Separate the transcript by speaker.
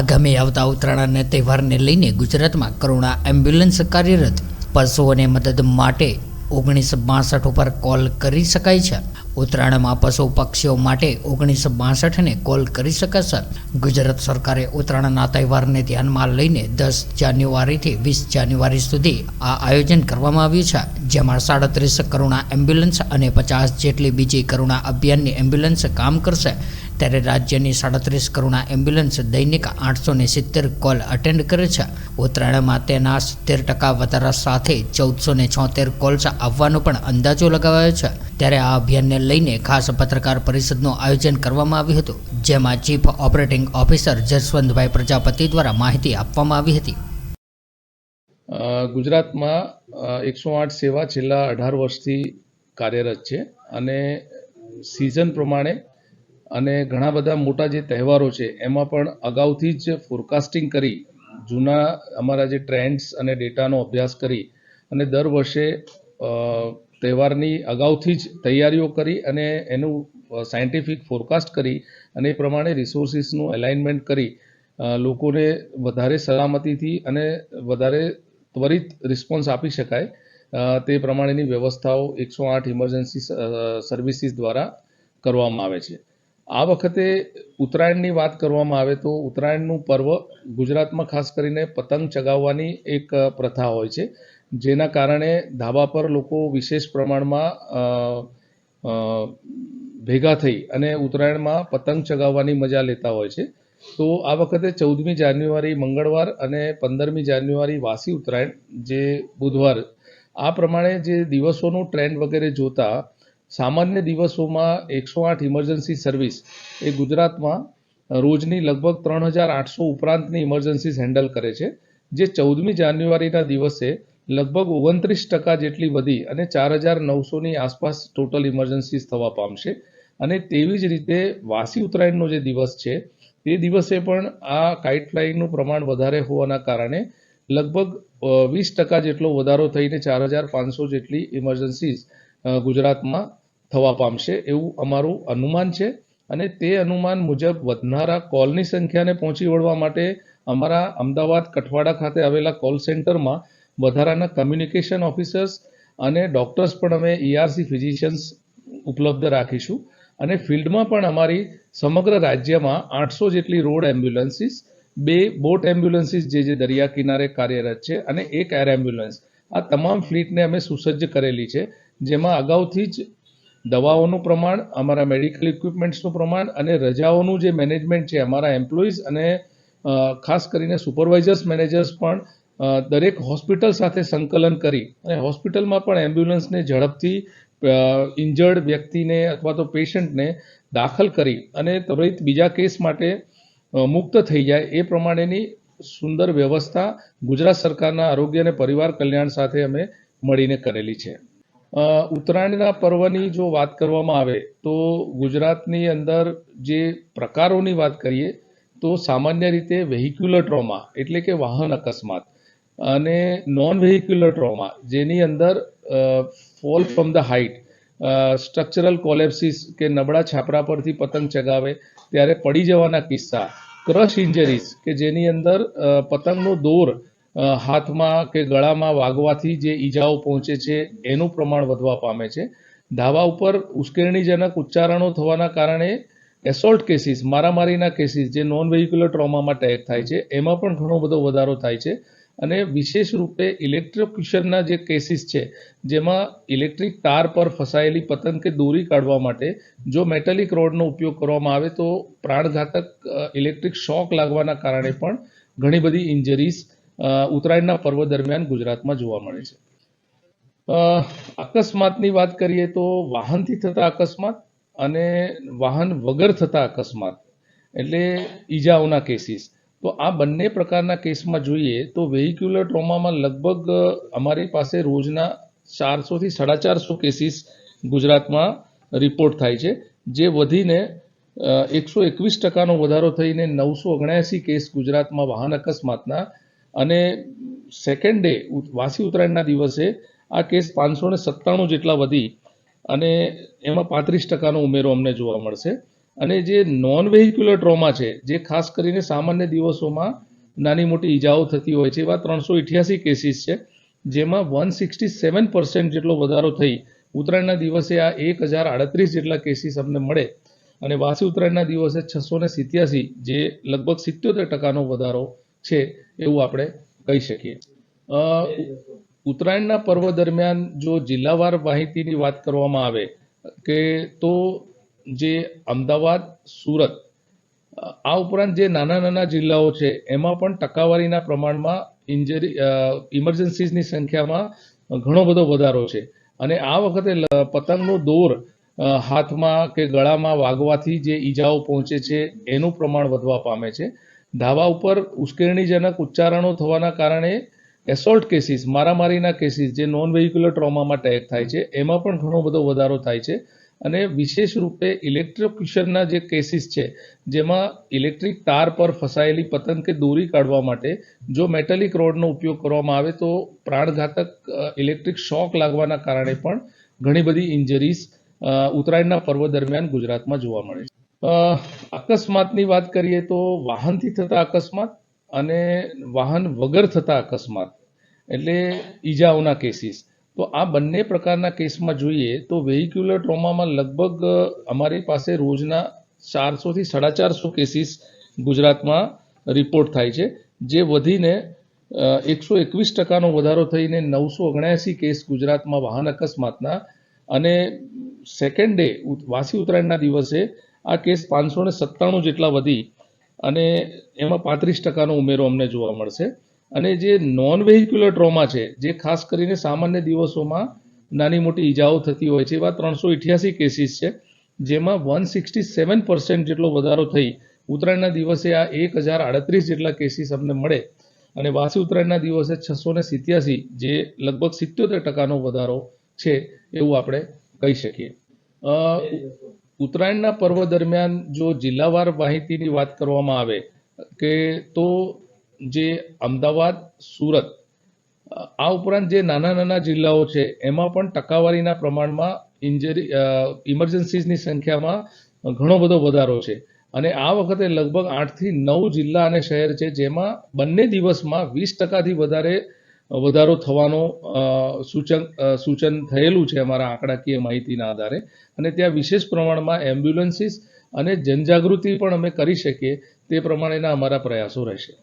Speaker 1: આગામી આવતા ઉત્તરાયણના તહેવારને લઈને ગુજરાતમાં કરુણા એમ્બ્યુલન્સ કાર્યરત પશુઓને મદદ માટે ઓગણીસો બાસઠ ઉપર કોલ કરી શકાય છે. ઉત્તરાયણમાં પશુ પક્ષીઓ માટે ઓગણીસો બાસઠને કોલ કરી શકાશે. ગુજરાત સરકારે ઉત્તરાયણના તહેવારને ધ્યાનમાં લઈને દસ જાન્યુઆરીથી વીસ જાન્યુઆરી સુધી આ આયોજન કરવામાં આવ્યું છે. જેમાં સાડત્રીસ કરુણા એમ્બ્યુલન્સ અને પચાસ જેટલી બીજી કરુણા અભિયાનની એમ્બ્યુલન્સ કામ કરશે. ત્યારે રાજ્યની સાડત્રીસ કરુણા એમ્બ્યુલન્સ દૈનિક આઠસો ને સિત્તેર કોલ અટેન્ડ કરે છે. ઉત્તરાયણમાં તેના સિત્તેર ટકા વધારા સાથે ચૌદસો ને છોતેર કોલ્સ આવવાનો પણ અંદાજો લગાવાયો છે. ત્યારે આ અભિયાનને લઈને ખાસ પત્રકાર પરિષદનું આયોજન કરવામાં આવ્યું હતું, જેમાં chief operating officer Jaswantbhai Prajapati દ્વારા માહિતી આપવામાં આવી હતી.
Speaker 2: ગુજરાતમાં એકસો આઠ સેવા છેલ્લા અઢાર વર્ષથી કાર્યરત છે અને સિઝન પ્રમાણે અને ઘણા બધા મોટા જે તહેવારો છે, એમાં પણ અગાઉથી જ ફોરકાસ્ટિંગ કરી, જૂના અમારા જે ટ્રેન્ડ્સ અને ડેટાનો અભ્યાસ કરી અને દર વર્ષે તહેવારની અગાઉથી જ તૈયારીઓ કરી અને એનું સાયન્ટિફિક ફોરકાસ્ટ કરી અને એ પ્રમાણે રિસોર્સિસનું એલાઇનમેન્ટ કરી લોકોને વધારે સલામતીથી અને વધારે ત્વરિત રિસ્પોન્સ આપી શકાય તે પ્રમાણેની વ્યવસ્થાઓ એકસો આઠ ઇમરજન્સી સર્વિસીસ દ્વારા કરવામાં આવે છે. આ વખતે ઉત્તરાયણની વાત કરવામાં આવે તો ઉત્તરાયણનું પર્વ ગુજરાતમાં ખાસ કરીને પતંગ ચગાવવાની એક પ્રથા હોય છે. જેના કારણે ધાબા પર લોકો વિશેષ પ્રમાણમાં ભેગા થઈ અને ઉત્તરાયણમાં પતંગ ચગાવવાની મજા લેતા હોય છે. તો આ વખતે ચૌદમી જાન્યુઆરી મંગળવાર અને પંદરમી જાન્યુઆરી વાસી ઉત્તરાયણ જે બુધવાર, આ પ્રમાણે જે દિવસોનું ટ્રેન્ડ વગેરે જોતા સામાન્ય દિવસોમાં એકસો આઠ ઇમરજન્સી સર્વિસ એ ગુજરાતમાં રોજની લગભગ ત્રણ હજાર આઠસો ઉપરાંતની ઇમરજન્સીસ હેન્ડલ કરે છે, જે ચૌદમી જાન્યુઆરીના દિવસે લગભગ ઓગણત્રીસ ટકા જેટલી વધી અને ચાર હજાર નવસોની આસપાસ ટોટલ ઇમરજન્સીસ થવા પામશે. અને તેવી જ રીતે વાસી ઉત્તરાયણનો જે દિવસ છે, તે દિવસે પણ આ કાઇટ ફ્લાઇંગનું પ્રમાણ વધારે હોવાના કારણે લગભગ વીસ ટકા જેટલો વધારો થઈને ચાર હજાર પાંચસો જેટલી ઇમરજન્સીસ ગુજરાતમાં થવા પામશે એવું અમારું અનુમાન છે અને તે અનુમાન મુજબ વધનારા કોલની સંખ્યાને પહોંચી વળવા માટે અમારા અમદાવાદ કઠવાડા ખાતે આવેલા કોલ સેન્ટરમાં વધારાના કમ્યુનિકેશન ઓફિસર્સ અને ડૉક્ટર્સ પણ અમે ઈઆરસી ફિઝિશિયન્સ ઉપલબ્ધ રાખીશું. અને ફિલ્ડમાં પણ અમારી સમગ્ર રાજ્યમાં આઠસો જેટલી રોડ એમ્બ્યુલન્સીસ, બે બોટ એમ્બ્યુલન્સીસ જે જે દરિયા કિનારે કાર્યરત છે અને એક એર એમ્બ્યુલન્સ આ તમામ ફ્લીટને અમે સુસજ્જ કરેલી છે, જેમાં અગાઉથી જ દવાઓનું પ્રમાણ, અમારા મેડિકલ ઇક્વિપમેન્ટ્સનું પ્રમાણ અને રજાઓનું જે મેનેજમેન્ટ છે, અમારા એમ્પ્લોઈઝ અને ખાસ કરીને સુપરવાઇઝર્સ મેનેજર્સ પણ દરેક હોસ્પિટલ સાથે સંકલન કરી અને હોસ્પિટલમાં પણ એમ્બ્યુલન્સને ઝડપથી ઇન્જર્ડ વ્યક્તિને અથવા તો પેશન્ટને દાખલ કરી અને ત્વરિત બીજા કેસ માટે મુક્ત થઈ જાય એ પ્રમાણેની સુંદર વ્યવસ્થા ગુજરાત સરકારના આરોગ્ય અને પરિવાર કલ્યાણ સાથે અમે મળીને કરેલી છે. ઉત્તરાયણના પર્વની જો વાત કરવામાં આવે તો ગુજરાતની અંદર જે પ્રકારોની વાત કરીએ તો સામાન્ય રીતે વેહિક્યુલર ટ્રોમા એટલે કે વાહન અકસ્માત અને નોન વેહિક્યુલર ટ્રોમા જેની અંદર fall from the height structural collapses કે નબળા છાપરા પરથી પતંગ ચગાવે ત્યારે પડી જવાના કિસ્સા ક્રશ ઇન્જરીઝ કે જેની અંદર પતંગનો દોર હાથમાં કે ગળામાં વાગવાથી જે ઈજાઓ પહોંચે છે, એનું પ્રમાણ વધવા પામે છે. ધાબા ઉપર ઉશ્કેરણીજનક ઉચ્ચારણો થવાના કારણે એસોલ્ટ કેસીસ, મારામારીના કેસીસ જે નોન વેહિક્યુલર ટ્રોમામાં ટેગ થાય છે, એમાં પણ ઘણો બધો વધારો થાય છે. અને વિશેષ રૂપે ઇલેક્ટ્રોક્યુશનના જે કેસીસ છે, જેમાં ઇલેક્ટ્રિક તાર પર ફસાયેલી પતંગ કે દોરી કાઢવા માટે જો મેટાલિક રોડનો ઉપયોગ કરવામાં આવે તો પ્રાણઘાતક ઇલેક્ટ્રિક શોક લાગવાના કારણે પણ ઘણી બધી ઇન્જરીઝ ઉત્તરાયણના પર્વ દરમિયાન ગુજરાતમાં જોવા મળે છે. અકસ્માતની વાત કરીએ તો વાહનથી થતા અકસ્માત અને વાહન વગર થતા અકસ્માત, એટલે ઈજાઓના કેસીસ તો આ બંને પ્રકારના કેસમાં જોઈએ તો વેહિક્યુલર ટ્રોમામાં લગભગ અમારી પાસે રોજના ચારસોથી સાડા ચારસો કેસીસ ગુજરાતમાં રિપોર્ટ થાય છે, જે વધીને એકસો એકવીસ ટકાનો વધારો થઈને નવસો ઓગણ્યાસી કેસ ગુજરાતમાં વાહન અકસ્માતના અને સેકન્ડ ડે વાસી ઉત્તરાયણના દિવસે આ કેસ પાંચસો ને સત્તાણું જેટલા વધી અને એમાં પાંત્રીસ ટકાનો ઉમેરો અમને જોવા મળશે. અને જે નોન વેહિક્યુલર ટ્રોમા છે, જે ખાસ કરીને સામાન્ય દિવસોમાં નાની મોટી ઈજાઓ થતી હોય છે, એવા ત્રણસો ઇઠ્યાસી કેસીસ છે, જેમાં વન સિક્સટી સેવન પર્સન્ટ જેટલો વધારો થઈ, ઉત્તરાયણના દિવસે આ એક હજાર આડત્રીસ જેટલા કેસીસ અમને મળે. અને વાસી ઉત્તરાયણના દિવસે છસો ને સિત્યાસી, જે લગભગ સિત્યોતેર ટકાનો વધારો છે એવું આપણે કહી શકીએ. ઉત્તરાયણના પર્વ દરમિયાન જો જિલ્લાવાર માહિતીની વાત કરવામાં આવે કે તો જે અમદાવાદ, સુરત, આ ઉપરાંત જે નાના નાના જિલ્લાઓ છે, એમાં પણ ટકાવારીના પ્રમાણમાં ઇન્જરી ઇમરજન્સીની સંખ્યામાં ઘણો બધો વધારો છે. અને આ વખતે પતંગનો દોર હાથમાં કે ગળામાં વાગવાથી જે ઈજાઓ પહોંચે છે, એનું પ્રમાણ વધવા પામે છે. ધાબા ઉપર ઉશ્કેરણીજનક ઉચ્ચારણો થવાના કારણે એસોલ્ટ કેસીસ, મારામારીના કેસીસ જે નોન વેહિક્યુલર ટ્રોમામાં ટેગ થાય છે, એમાં પણ ઘણો બધો વધારો થાય છે. અને વિશેષ રૂપે ઇલેક્ટ્રોક્યુશનના જે કેસીસ છે, જેમાં ઇલેક્ટ્રિક તાર પર ફસાયેલી પતંગ કે દોરી કાઢવા માટે જો મેટાલિક રોડનો ઉપયોગ કરવામાં આવે તો પ્રાણઘાતક ઇલેક્ટ્રિક શોક લાગવાના કારણે પણ ઘણી બધી ઇન્જરીઝ ઉત્તરાયણના પર્વ દરમિયાન ગુજરાતમાં જોવા મળે છે. અકસ્માતની વાત કરીએ તો વાહનથી થતા અકસ્માત અને વાહન વગર થતા અકસ્માત, એટલે ઈજાઓના કેસીસ તો આ બંને પ્રકારના કેસમાં જોઈએ તો વેહિક્યુલર ટ્રોમામાં લગભગ અમારી પાસે રોજના ચારસોથી સાડા ચારસો કેસીસ ગુજરાતમાં રિપોર્ટ થાય છે, જે વધીને એકસો એકવીસ ટકાનો વધારો થઈને નવસો ઓગણ્યાસી કેસ ગુજરાતમાં વાહન અકસ્માતના. અને સેકન્ડ ડે વાસી ઉત્તરાયણના દિવસે આ કેસ પાંચસો ને સત્તાણું જેટલા વધી અને એમાં પાંત્રીસ ટકાનો ઉમેરો અમને જોવા મળશે. અને જે નોન વેહિક્યુલર ટ્રોમા છે, જે ખાસ કરીને સામાન્ય દિવસોમાં નાની મોટી ઈજાઓ થતી હોય છે, એવા ત્રણસો ઇઠ્યાસી કેસીસ છે, જેમાં વન સિક્સટી સેવન પર્સન્ટ જેટલો વધારો થઈ, ઉત્તરાયણના દિવસે આ એક હજાર આડત્રીસ જેટલા કેસીસ અમને મળે. અને વાસી ઉત્તરાયણના દિવસે છસો ને સિત્યાસી, જે લગભગ સિત્યોતેર ટકાનો વધારો છે, એવું આપણે કહી શકીએ. ઉત્તરાયણના પર્વ દરમિયાન જો જિલ્લાવાર માહિતીની વાત કરવામાં આવે, કે તો જે અમદાવાદ, સુરત, આ ઉપરાંત જે નાના નાના જિલ્લાઓ છે, એમાં પણ ટકાવારીના પ્રમાણમાં ઇન્જરી ઇમરજન્સીની સંખ્યામાં ઘણો બધો વધારો છે. અને આ વખતે લગભગ આઠથી નવ જિલ્લા અને શહેર છે, જેમાં બંને દિવસમાં વીસ ટકાથી વધારે વધારો થવાનો સૂચન સૂચન થયેલું છે અમારા આંકડાકીય માહિતીના આધારે. અને ત્યાં વિશેષ પ્રમાણમાં એમ્બ્યુલન્સીસ અને જનજાગૃતિ પણ અમે કરી શકીએ તે પ્રમાણેના અમારા પ્રયાસો રહેશે.